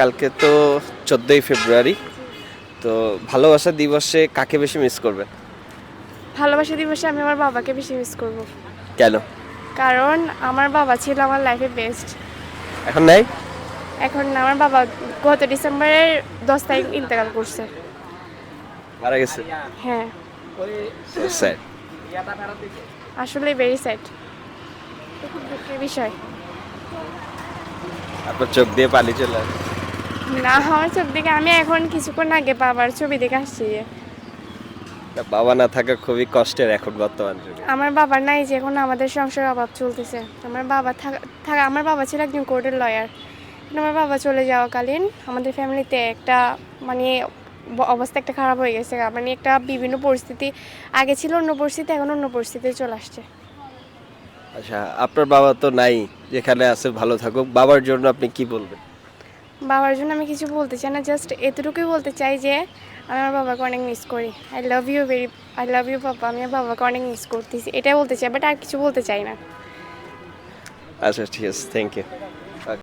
কালকে তো চোদ্দোই ফেব্রুয়ারি তো ভালোবাসা দিবসে কাকে বেশি মিস করবে? ভালোবাসা দিবসে আমি আমার বাবাকে বেশি মিস করব। কেন? কারণ আমার বাবা ছিল আমার লাইফে বেস্ট এখন নাই? এখন না আমার বাবা গত ডিসেম্বরের দশ তারিখ ইন্তেকাল করছে। মারা গেছে? হ্যাঁ। Sad. আসলে ভেরি স্যাড খুব দুঃখের বিষয়। আপনার চোখ দিয়ে পানি চলে আসে। না আমার চোখ দিকে আমি এখন কিছুক্ষণ আগে বাবার ছবি দেখে আসছি। তা বাবা না থাকা খুবই কষ্টের এখন বর্তমান যুগে। আমার বাবার নাই যে এখন আমাদের সংসার অভাব চলতেছে। আমার বাবা থাকা থাকা আমার বাবা ছিল একজন কোর্টের লয়ার আমার বাবা চলে যাওয়াকালীন আমাদের ফ্যামিলিতে একটা মানে ব- অবস্থা একটা খারাপ হয়ে গেছে। মানে একটা বিভিন্ন পরিস্থিতি আগে ছিল অন্য পরিস্থিতি এখন অন্য পরিস্থিতি চলে আসছে। আচ্ছা আপনার বাবা তো নাই যেখানে আছে ভালো থাকুক। বাবার জন্য আপনি কি বলবেন? বাবার জন্য আমি কিছু বলতে চাই না জাস্ট এতটুকুই বলতে চাই যে আমি আমার বাবাকে অনেক মিস করি। I love you very I love you বাবা আমি আমার বাবাকে অনেক মিস করতেছি। এটাই বলতে চাই বাট আর কিছু বলতে চাই না। আচ্ছা ঠিক আছে থ্যাংক ইউ